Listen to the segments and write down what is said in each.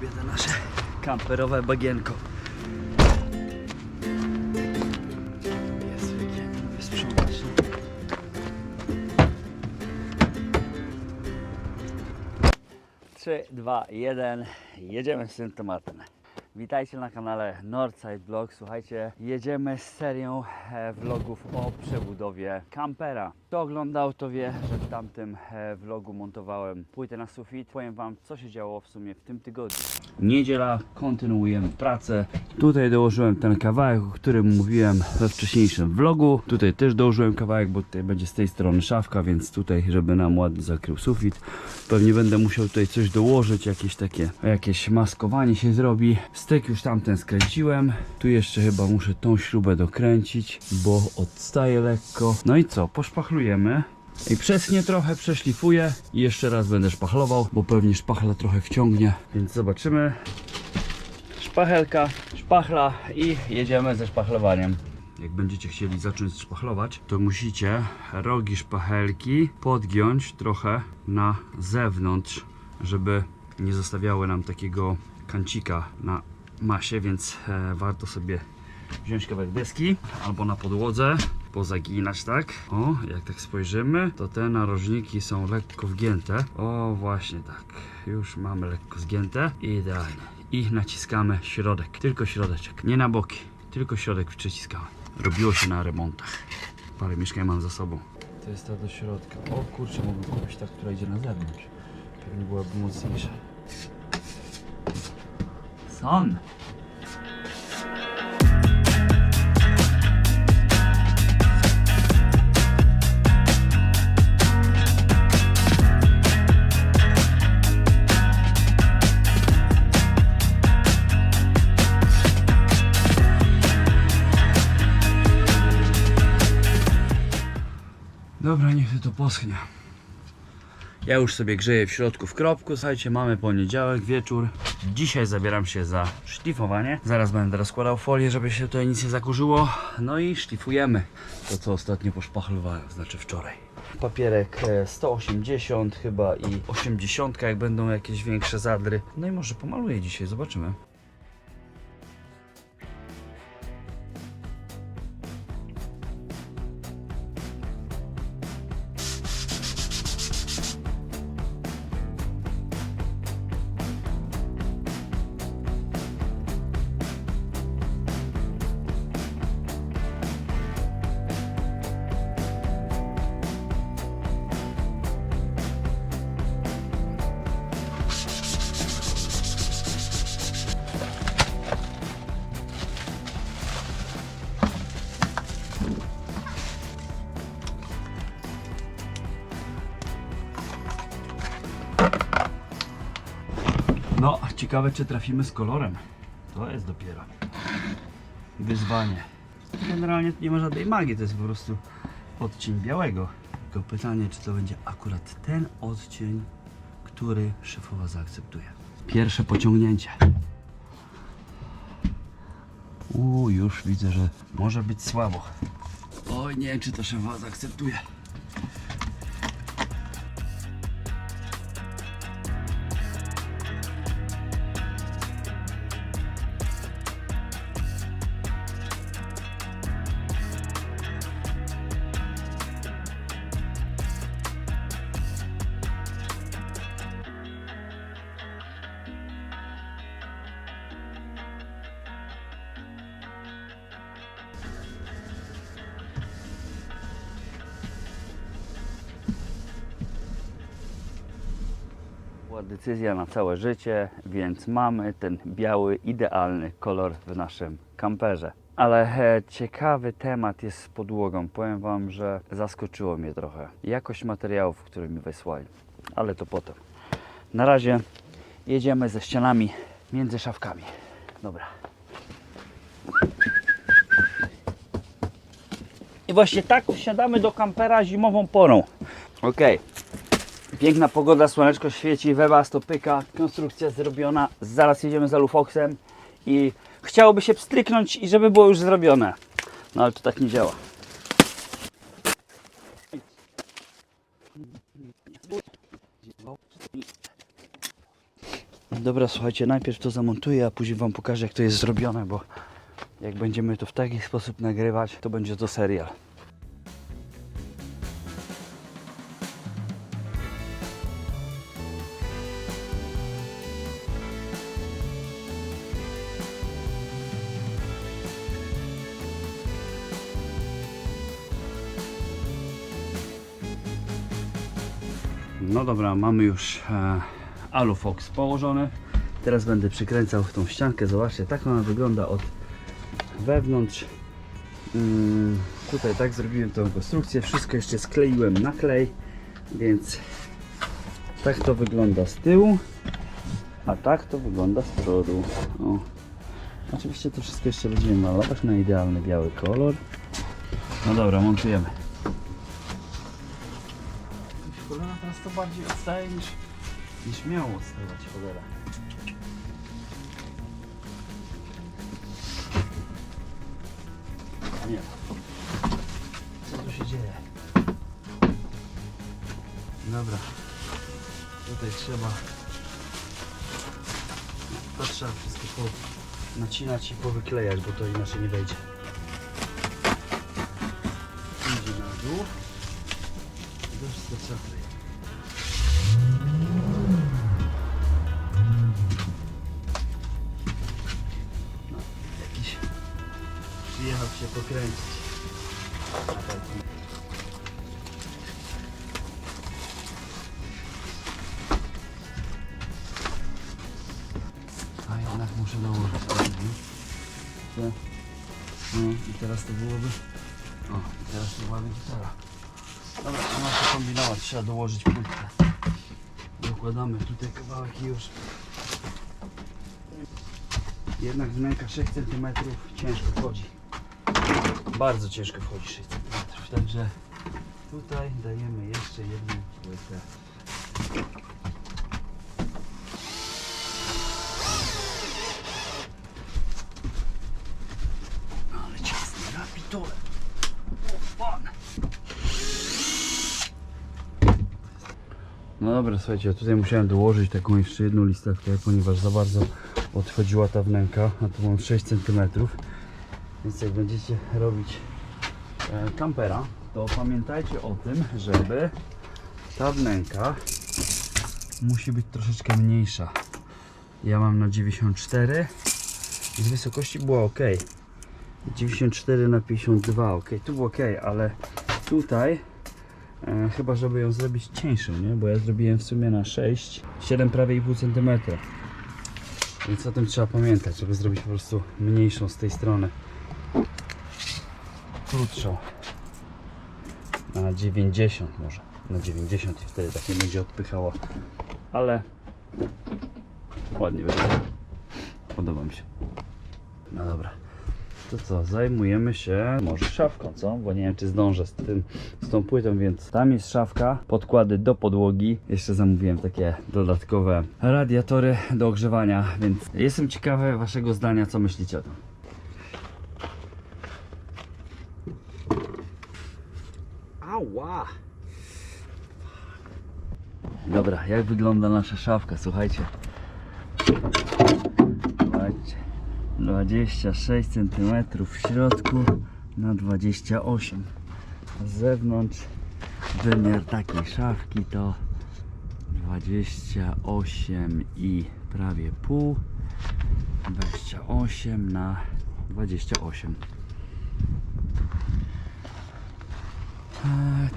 sobie to nasze kamperowe bagienko. Wysprzątać. Trzy, dwa, jeden. Jedziemy z tym tematem. Witajcie na kanale Northside Vlog. Słuchajcie, jedziemy z serią e, vlogów o przebudowie kampera. Kto oglądał, to wie, że w tamtym e, vlogu montowałem płytę na sufit. Powiem Wam, co się działo w sumie w tym tygodniu. Niedziela, kontynuujemy pracę. Tutaj dołożyłem ten kawałek, o którym mówiłem we wcześniejszym vlogu. Tutaj też dołożyłem kawałek, bo tutaj będzie z tej strony szafka, więc tutaj, żeby nam ładnie zakrył sufit. Pewnie będę musiał tutaj coś dołożyć, jakieś takie, jakieś maskowanie się zrobi. Styk już tamten skręciłem. Tu jeszcze chyba muszę tą śrubę dokręcić, bo odstaje lekko. No i co, poszpachlujemy. I przesnie trochę, przeszlifuję i jeszcze raz będę szpachlował, bo pewnie szpachla trochę wciągnie, więc zobaczymy. Szpachelka, szpachla i jedziemy ze szpachlowaniem. Jak będziecie chcieli zacząć szpachlować, to musicie rogi szpachelki podgiąć trochę na zewnątrz, żeby nie zostawiały nam takiego kancika na masie, więc e, warto sobie wziąć kawałek deski albo na podłodze, pozaginać tak. O, jak tak spojrzymy, to te narożniki są lekko wgięte. O, właśnie tak. Już mamy lekko zgięte. Idealnie. I naciskamy środek. Tylko środeczek. Nie na boki. Tylko środek przyciskamy. Robiło się na remontach. Parę mieszkań mam za sobą. To jest ta do środka. O kurczę, mógłbym kupić ta, która idzie na zewnątrz. Pewnie byłaby mocniejsza. Son! Dobra, niech to poschnie. Ja już sobie grzeję w środku w kropku. Słuchajcie, mamy poniedziałek, wieczór. Dzisiaj zabieram się za szlifowanie. Zaraz będę rozkładał folię, żeby się tutaj nic nie zakurzyło. No i szlifujemy to, co ostatnio poszpachlowałem, znaczy wczoraj. Papierek e, 180 chyba i 80, jak będą jakieś większe zadry. No i może pomaluję dzisiaj, zobaczymy. Ciekawe czy trafimy z kolorem. To jest dopiero wyzwanie. Generalnie nie ma żadnej magii, to jest po prostu odcień białego. Tylko pytanie, czy to będzie akurat ten odcień, który szefowa zaakceptuje. Pierwsze pociągnięcie. Uuu, już widzę, że może być słabo. Oj, nie wiem, czy to szefowa zaakceptuje. Decyzja na całe życie, więc mamy ten biały, idealny kolor w naszym kamperze. Ale ciekawy temat jest z podłogą. Powiem Wam, że zaskoczyło mnie trochę. Jakość materiałów, które mi wysłali. Ale to potem. Na razie jedziemy ze ścianami między szafkami. Dobra. I właśnie tak wsiadamy do kampera zimową porą. Okej. Piękna pogoda, słoneczko świeci, webas to pyka, konstrukcja zrobiona. Zaraz jedziemy za Lufoxem i chciałoby się pstryknąć i żeby było już zrobione. No ale to tak nie działa. Dobra, słuchajcie, najpierw to zamontuję, a później Wam pokażę, jak to jest zrobione, bo jak będziemy to w taki sposób nagrywać, to będzie to serial. No dobra, mamy już e, Alufox położony. Teraz będę przykręcał tą ściankę. Zobaczcie, tak ona wygląda od wewnątrz. Mm, tutaj tak zrobiłem tą konstrukcję. Wszystko jeszcze skleiłem na klej, więc tak to wygląda z tyłu, a tak to wygląda z przodu. O. Oczywiście to wszystko jeszcze będziemy malować na idealny biały kolor. No dobra, montujemy. Cholera teraz to bardziej odstaje niż, niż miało odstawać cholera. Nie. Co tu się dzieje? Dobra. Tutaj trzeba to trzeba wszystko nacinać i powyklejać, bo to inaczej nie wejdzie. Idzie na dół. Wszystko trzeba balkonie. A jednak muszę dołożyć. To, no i teraz to byłoby. O, i teraz to byłaby gitara. Dobra, ma co kombinować, trzeba dołożyć płytkę. Dokładamy tutaj kawałek i już. Jednak wnęka 6 cm ciężko wchodzi. Bardzo ciężko wchodzi 6 cm. Także tutaj dajemy jeszcze jedną płytę. Ale ciasny. O. No dobra, słuchajcie, tutaj musiałem dołożyć taką jeszcze jedną listewkę, ponieważ za bardzo odchodziła ta wnęka, a tu mam 6 cm. Więc jak będziecie robić e, kampera, to pamiętajcie o tym, żeby ta wnęka musi być troszeczkę mniejsza. Ja mam na 94 i z wysokości było ok. 94 na 52, ok, tu było ok, ale tutaj e, chyba żeby ją zrobić cieńszą, nie? Bo ja zrobiłem w sumie na 6, 7 prawie 1,5 cm. Więc o tym trzeba pamiętać, żeby zrobić po prostu mniejszą z tej strony. Krótszą. Na 90 może. Na 90 i wtedy tak nie będzie odpychało. Ale ładnie wygląda. Podoba mi się. No dobra. To co, zajmujemy się może szafką, co? Bo nie wiem, czy zdążę z tym, z tą płytą, więc tam jest szafka, podkłady do podłogi. Jeszcze zamówiłem takie dodatkowe radiatory do ogrzewania, więc jestem ciekawy waszego zdania, co myślicie o tym. Ała! Dobra, jak wygląda nasza szafka? Słuchajcie. Słuchajcie. 26 cm w środku na 28 z zewnątrz wymiar takiej szafki to 28 i prawie pół 28 na 28 e,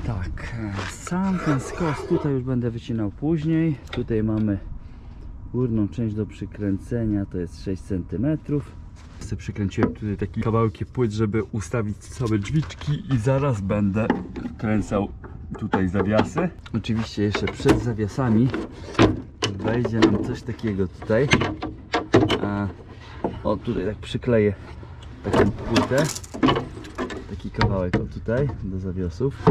tak e, sam ten skos tutaj już będę wycinał później tutaj mamy górną część do przykręcenia to jest 6 cm. Sobie przykręciłem tutaj taki kawałki płyt, żeby ustawić same drzwiczki i zaraz będę kręcał tutaj zawiasy. Oczywiście jeszcze przed zawiasami wejdzie nam coś takiego tutaj. A, o tutaj tak przykleję taką płytę. Taki kawałek o tutaj do zawiasów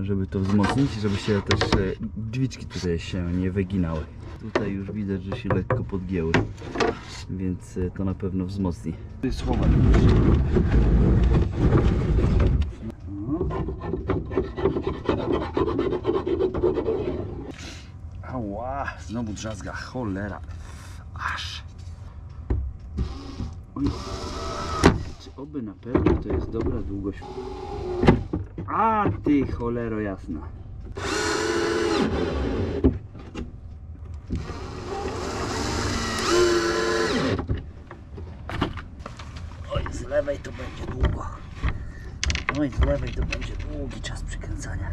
żeby to wzmocnić, żeby się też e, drzwiczki tutaj się nie wyginały. Tutaj już widać, że się lekko podgięły, więc e, to na pewno wzmocni. Tu jest słowa. Ała, znowu drzazga, cholera. Aż. Oj. Oby na pewno to jest dobra długość? A ty cholero jasna. Oj, z lewej to będzie długo. Oj, z lewej to będzie długi czas przykręcania.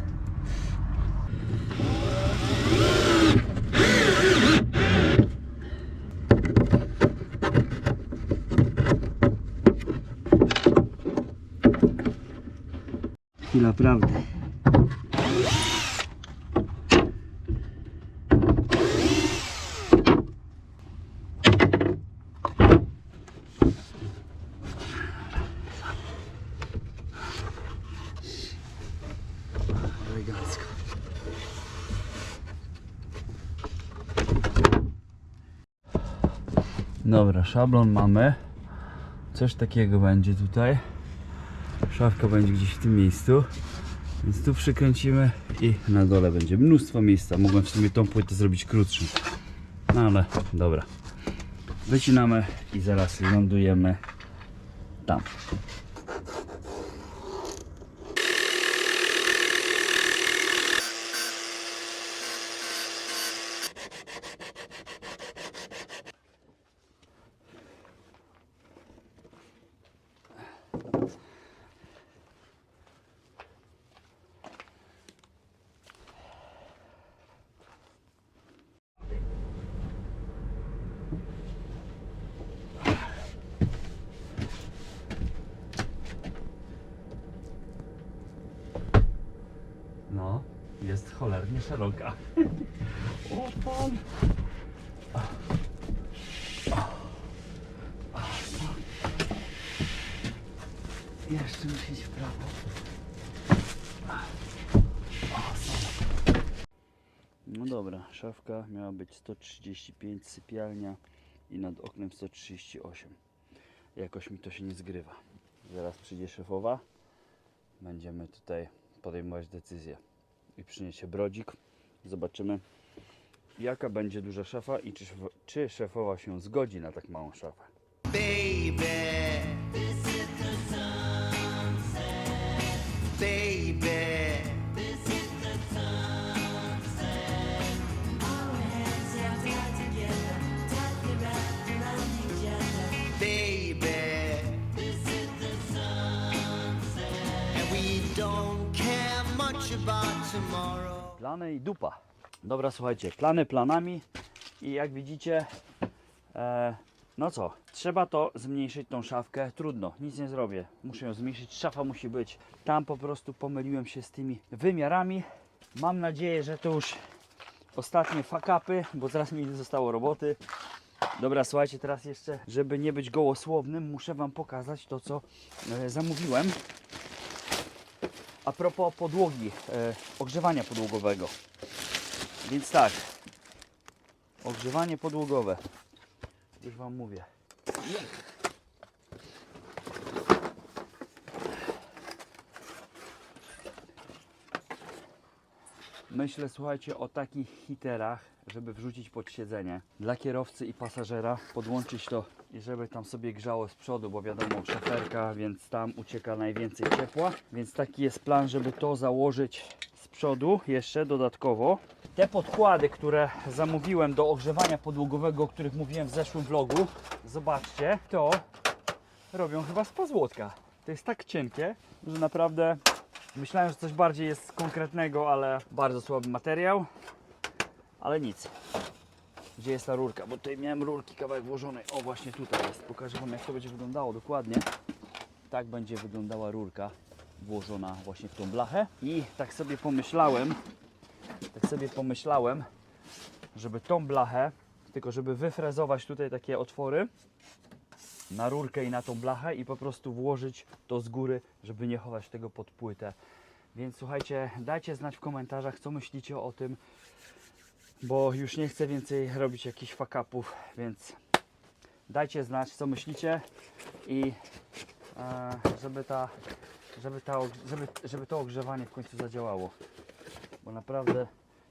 Elegancko. Dobra, szablon mamy. Coś takiego będzie tutaj. Szafka będzie gdzieś w tym miejscu. Więc tu przykręcimy i na dole będzie mnóstwo miejsca. Mogłem w sumie tą płytę zrobić krótszą. No ale dobra. Wycinamy i zaraz lądujemy tam. No, jest cholernie szeroka. O pan. Jeszcze musi iść w prawo. No dobra, szafka miała być 135, sypialnia i nad oknem 138. Jakoś mi to się nie zgrywa. Zaraz przyjdzie szefowa. Będziemy tutaj podejmować decyzję i przyniesie brodzik. Zobaczymy jaka będzie duża szafa i czy, czy szefowa się zgodzi na tak małą szafę. Baby. Plany i dupa. Dobra, słuchajcie, plany planami i jak widzicie, e, no co, trzeba to zmniejszyć tą szafkę. Trudno, nic nie zrobię. Muszę ją zmniejszyć. Szafa musi być. Tam po prostu pomyliłem się z tymi wymiarami. Mam nadzieję, że to już ostatnie fakapy, bo zaraz mi nie zostało roboty. Dobra, słuchajcie, teraz jeszcze, żeby nie być gołosłownym, muszę Wam pokazać to, co e, zamówiłem. A propos podłogi, e, ogrzewania podłogowego. Więc tak, ogrzewanie podłogowe. Już Wam mówię. Myślę, słuchajcie, o takich hiterach, żeby wrzucić pod siedzenie dla kierowcy i pasażera, podłączyć to i żeby tam sobie grzało z przodu, bo wiadomo, szaferka, więc tam ucieka najwięcej ciepła. Więc taki jest plan, żeby to założyć z przodu jeszcze dodatkowo. Te podkłady, które zamówiłem do ogrzewania podłogowego, o których mówiłem w zeszłym vlogu, zobaczcie, to robią chyba z pozłotka. To jest tak cienkie, że naprawdę myślałem, że coś bardziej jest konkretnego, ale bardzo słaby materiał. Ale nic. Gdzie jest ta rurka? Bo tutaj miałem rurki kawałek włożonej. O, właśnie tutaj jest. Pokażę Wam, jak to będzie wyglądało dokładnie. Tak będzie wyglądała rurka włożona właśnie w tą blachę. I tak sobie pomyślałem, tak sobie pomyślałem, żeby tą blachę, tylko żeby wyfrezować tutaj takie otwory na rurkę i na tą blachę i po prostu włożyć to z góry, żeby nie chować tego pod płytę. Więc słuchajcie, dajcie znać w komentarzach, co myślicie o tym, bo już nie chcę więcej robić jakichś fakapów, więc dajcie znać, co myślicie i e, żeby, ta, żeby, ta, żeby, żeby to ogrzewanie w końcu zadziałało, bo naprawdę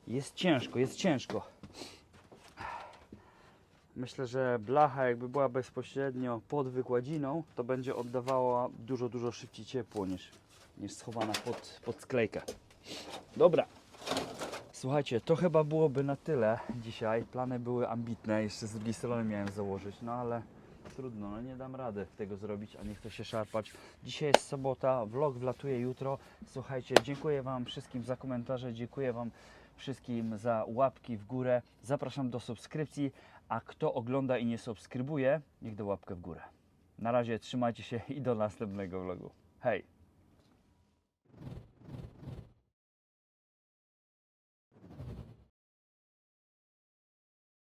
jest ciężko, jest ciężko. Myślę, że blacha jakby była bezpośrednio pod wykładziną, to będzie oddawała dużo, dużo szybciej ciepło niż, niż schowana pod, pod sklejkę. Dobra. Słuchajcie, to chyba byłoby na tyle dzisiaj. Plany były ambitne, jeszcze z drugiej strony miałem założyć, no ale trudno, no nie dam rady tego zrobić, a nie chcę się szarpać. Dzisiaj jest sobota, vlog wlatuje jutro. Słuchajcie, dziękuję Wam wszystkim za komentarze, dziękuję Wam wszystkim za łapki w górę. Zapraszam do subskrypcji, a kto ogląda i nie subskrybuje, niech da łapkę w górę. Na razie trzymajcie się i do następnego vlogu. Hej!